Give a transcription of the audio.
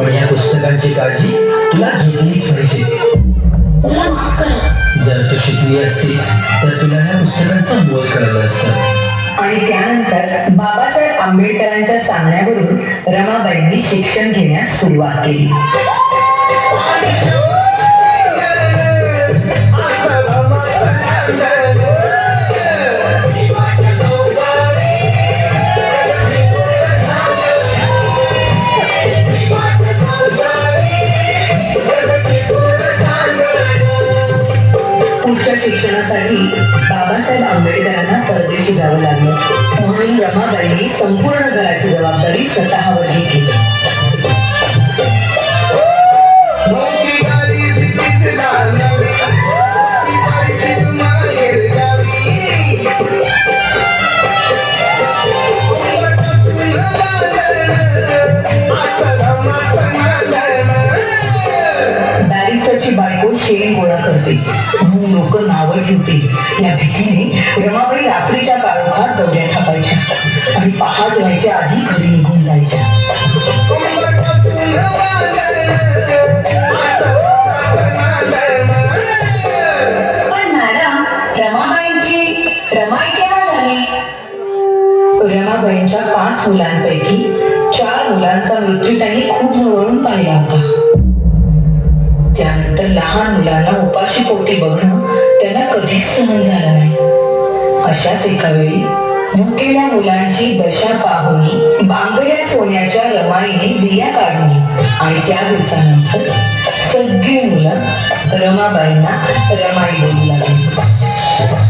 पण या पुस्तकांची काळजी तुला घेतलीच पाहिजे. जर तू शिकली असतीस तर तुला या पुस्तकांचं मोल कळलं असतं आणि त्यानंतर बाबासाहेब आंबेडकरांच्या सांगण्यावरून रमाबाईंनी शिक्षण घेण्यास सुरुवात केली. शिक्षणासाठी बाबासाहेब आंबेडकरांना परदेशी जावं लागलं. म्हणून रमाबाईंनी संपूर्ण घराची जबाबदारी स्वतःवर घेतली. शेण गोळा करते. म्हणून लोक नावं ठेवतील या भीतीने रमाबाई रात्रीच्या काळोखात गवड्या थापायच्या आणि पहाट व्हायच्या आधी घरी निघून जायच्या. रमाबाईंच्या पाच मुलांपैकी सहन झाला नाही. अशाच एका वेळी भुकेल्या मुलांची दशा पाहुनी बांगड्या सोन्याच्या रमाईने दिया काढून आणि त्या दिवसानंतर सगळी मुलं रमाबाईंना रमाई बोलू लागली.